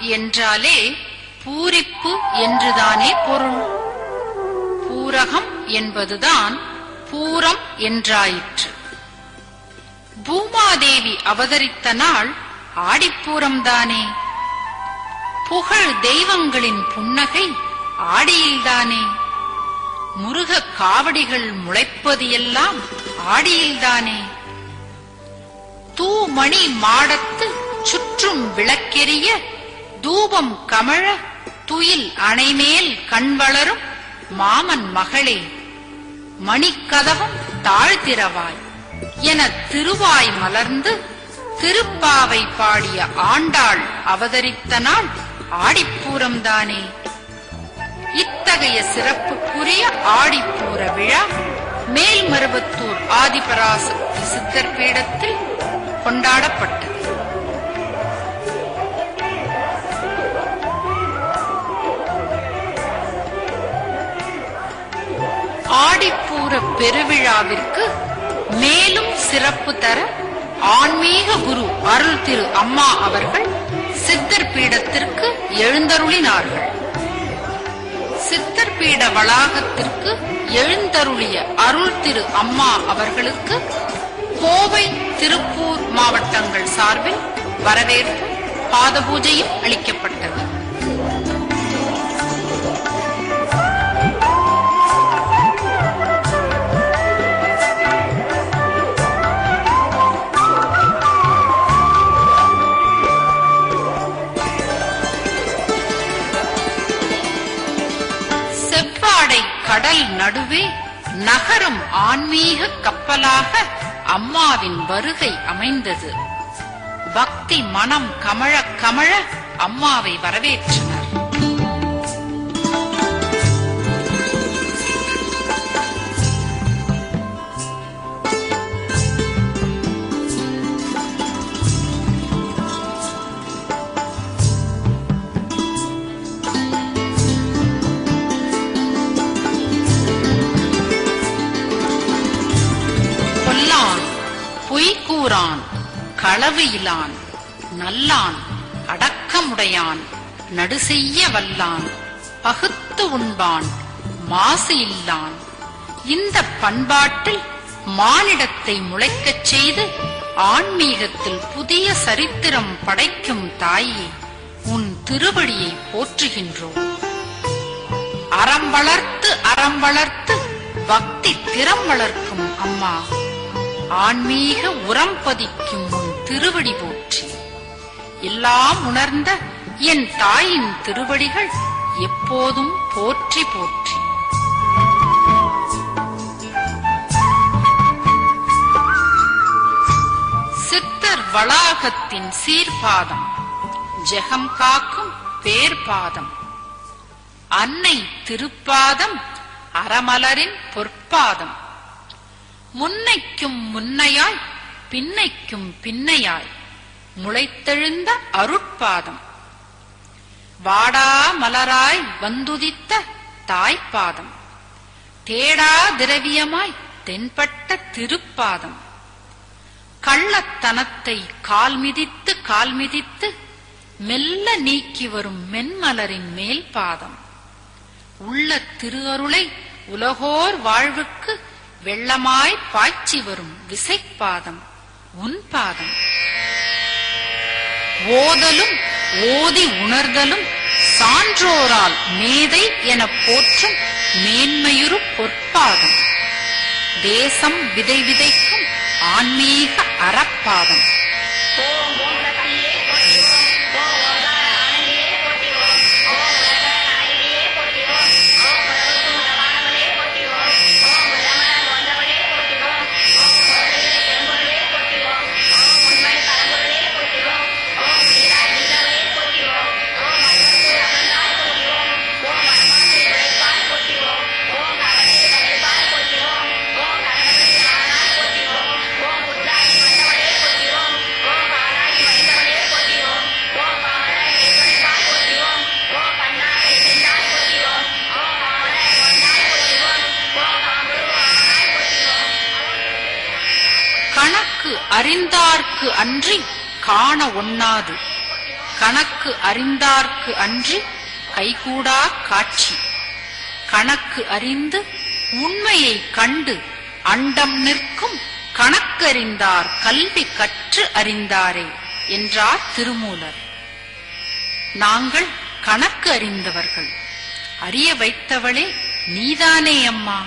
என்றாலே பூரிப்பு என்றுதானே பொருள். பூரகம் என்பதுதான் பூரம் என்றாயிற்று. பூமாதேவி அவதரித்த நாள் ஆடிப்பூரம்தானே. புகழ் தெய்வங்களின் புன்னகை ஆடியில்தானே. முருக காவடிகள் முளைப்பது எல்லாம் ஆடியில்தானே. தூமணி மாடத்து சுற்றும் விளக்கெரிய தூபம் கமழ துயில் அணைமேல் கண் வளரும் மாமன் மகளே. மணிக்கதவம் தாழ்த்திரவாய் என திருவாய் மலர்ந்து திருப்பாவை பாடிய ஆண்டாள் அவதரித்த நாள் ஆடிப்பூரம்தானே இத்தகைய சிறப்புக்குரிய ஆடிப்பூர விழா மேல்மருவத்தூர் ஆதிபராசக்தி சித்தர் பீடத்தில் கொண்டாடப்பட்டது. ஆடிப்பூர பெருவிழாவிற்கு மேலும் சிறப்பு தர ஆன்மீக குரு அருள் திரு அம்மா அவர்கள் சித்தர் பீடத்திற்கு எழுந்தருளினார்கள். சித்தர் பீட வளாகத்திற்கு எழுந்தருளிய அருள் திரு அம்மா அவர்களுக்கு கோவை திருப்பூர் மாவட்டங்கள் சார்பில் வரவேற்பு பாத பூஜையும் அளிக்கப்பட்டது. கடல் நடுவே நகரும் ஆன்மீக கப்பலாக அம்மாவின் வருகை அமைந்தது. பக்தி மனம் கமழ கமழ அம்மாவை வரவேற்றனர் கூறான் களவு இலான் நல்லான் அடக்கமுடையான் நடுசெய்ய வல்லான் பகுத்து உண்பான் மாசு இல்லான். இந்த பண்பாட்டில் மானிடத்தை முளைக்கச் செய்து ஆன்மீகத்தில் புதிய சரித்திரம் படைக்கும் தாயே உன் திருவடியை போற்றுகின்றோம். அறம் வளர்த்து அறம் வளர்த்து பக்தி திறம் வளர்க்கும் அம்மா. ஆன்மீக உரம் பதிக்கும் உன் திருவடி போற்றி. எல்லாம் உணர்ந்த என் தாயின் திருவடிகள் எப்போதும் போற்றி போற்றி. சித்தர் வளாகத்தின் சீர்பாதம் ஜெகம் காக்கும் பேர்பாதம் அன்னை திருப்பாதம் அறமலரின் பொற்பாதம். முன்னைக்கும் முன்னையாய் பின்னைக்கும் பின்னையாய். முளைத்தெழுந்த அருட்பாதம். வாடா மலராய் வந்துதித்த தாய்ப்பாதம். தேடா திரவியமாய் தென்பட்ட திருப்பாதம். கள்ளத்தனத்தை கால் மிதித்து கால் மிதித்து மெல்ல நீக்கி வரும் மென்மலரின் மேல் பாதம் உள்ள திருவருளை உலகோர் வாழ்வுக்கு வெள்ளமாய் பாய்ச்சி வரும் விசைப்பாதம் உன் பாதம். ஓதலும் ஓதி உணர்தலும் சான்றோரால் மேதை எனப் போற்றும் மேன்மையுறு பொற்பாதம். தேசம் விதை விதைக்கும் ஆன்மீக அறப்பாதம். கணக்கு அறிந்தார்க்கு அன்றி காண ஒண்ணாது. கணக்கு அறிந்தார்க்கு அன்றி கைகூடா காட்சி. கணக்கு அறிந்து உண்மையை கண்டு அண்டம் நிற்கும் கணக்கறிந்தார் கல்வி கற்று அறிந்தாரே என்றார் திருமூலர். நாங்கள் கணக்கு அறிந்தவர்கள். அறிய வைத்தவளே நீதானே அம்மா.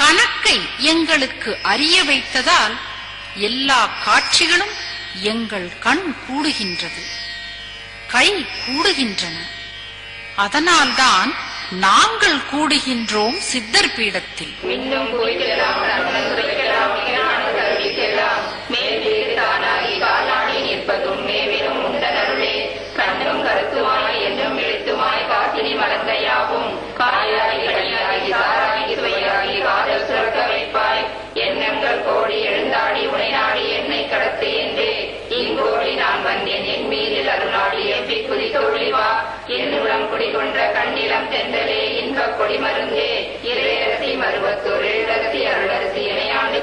கணக்கை எங்களுக்கு அறிய வைத்ததால் எல்லா காட்சிகளும் எங்கள் கண் கூடுகின்றது கை கூடுகின்றன. அதனால்தான் நாங்கள் கூடுகின்றோம் சித்தர் பீடத்தில். கொண்ட கண்ணிலம் தென்றலே இன்பக் கொடி மருந்தே இறையரசி மருவத்தூர் எழுதரசி அருளரசி இணையாண்டு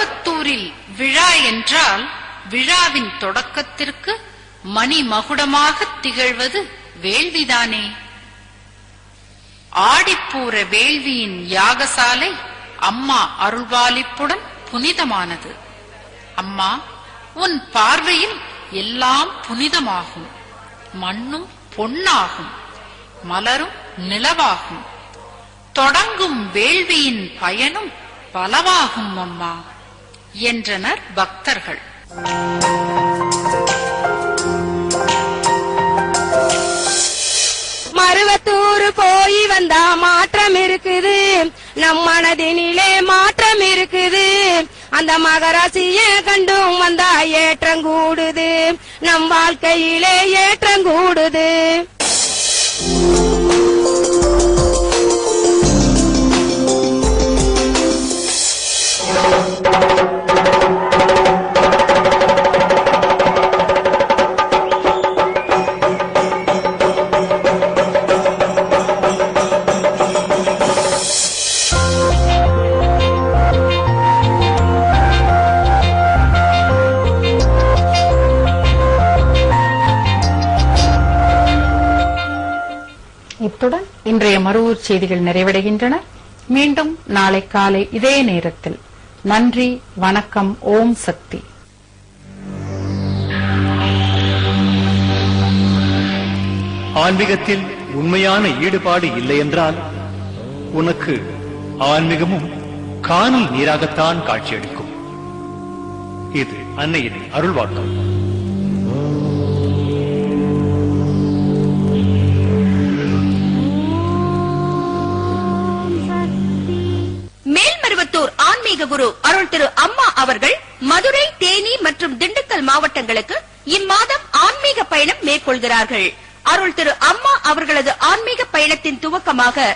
விட்டு விழா என்றால் விழாவின் தொடக்கத்திற்கு மணி மகுடமாக திகழ்வது வேள்விதானே. ஆடிப்பூர வேள்வியின் யாகசாலை அம்மா அருள்வாளிப்புடன் புனிதமானது. அம்மா உன் பார்வையில் எல்லாம் புனிதமாகும். மண்ணும் பொன்னாகும். மலரும் நிலவாகும். தொடங்கும் வேள்வியின் பயனும் பலவாகும் அம்மா. என்றனர் பக்தர்கள். மருவத்தூர் போய் வந்தா மாற்றம் இருக்குது. நம் மனதினிலே மாற்றம் இருக்குது. அந்த மகராசிய கண்டும் வந்தா ஏற்றம் கூடுது. நம் வாழ்க்கையிலே ஏற்றம் கூடுது. இத்துடன் இன்றைய மறுவூர் செய்திகள் நிறைவடைகின்றன. மீண்டும் நாளை காலை இதே நேரத்தில். நன்றி வணக்கம் ஓம் சக்தி. ஆன்மீகத்தில் உண்மையான ஈடுபாடு இல்லை என்றால் உனக்கு ஆன்மீகமும் காணல் நீராகத்தான் காட்சியளிக்கும். இது அன்னையின் அருள்வாக்கம் ஆன்மீக குரு அருள் திரு அம்மா அவர்கள் மதுரை தேனி மற்றும் திண்டுக்கல் மாவட்டங்களுக்கு இம்மாதம் ஆன்மீக பயணம் மேற்கொள்கிறார்கள். அருள் திரு அம்மா அவர்களது ஆன்மீக பயணத்தின் துவக்கமாக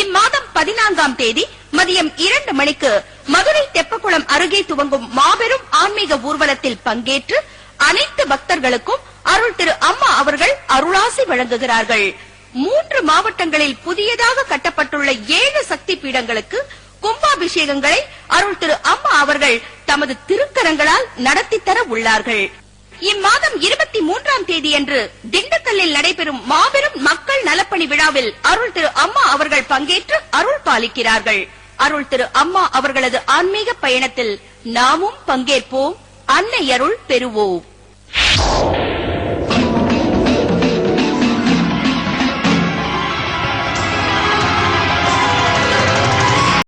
இம்மாதம் பதினான்காம் தேதி மதியம் இரண்டு மணிக்கு மதுரை தெப்பக்குளம் அருகே துவங்கும் மாபெரும் ஆன்மீக ஊர்வலத்தில் பங்கேற்று அனைத்து பக்தர்களுக்கும் அருள் திரு அம்மா அவர்கள் அருளாசி வழங்குகிறார்கள். மூன்று மாவட்டங்களில் புதியதாக கட்டப்பட்டுள்ள ஏழு சக்தி பீடங்களுக்கு கும்பாபிஷேகங்களை அருள் திரு அம்மா அவர்கள் தமது திருக்கரங்களால் நடத்தி தர உள்ளார்கள். இம்மாதம் இருபத்தி மூன்றாம் தேதியன்று திண்டுக்கல்லில் நடைபெறும் மாபெரும் மக்கள் நலப்பணி விழாவில் அருள் திரு அம்மா அவர்கள் பங்கேற்று அருள் பாலிக்கிறார்கள். அருள் திரு அம்மா அவர்களது ஆன்மீக பயணத்தில் நாமும் பங்கேற்போம். அன்னை அருள் பெறுவோம்.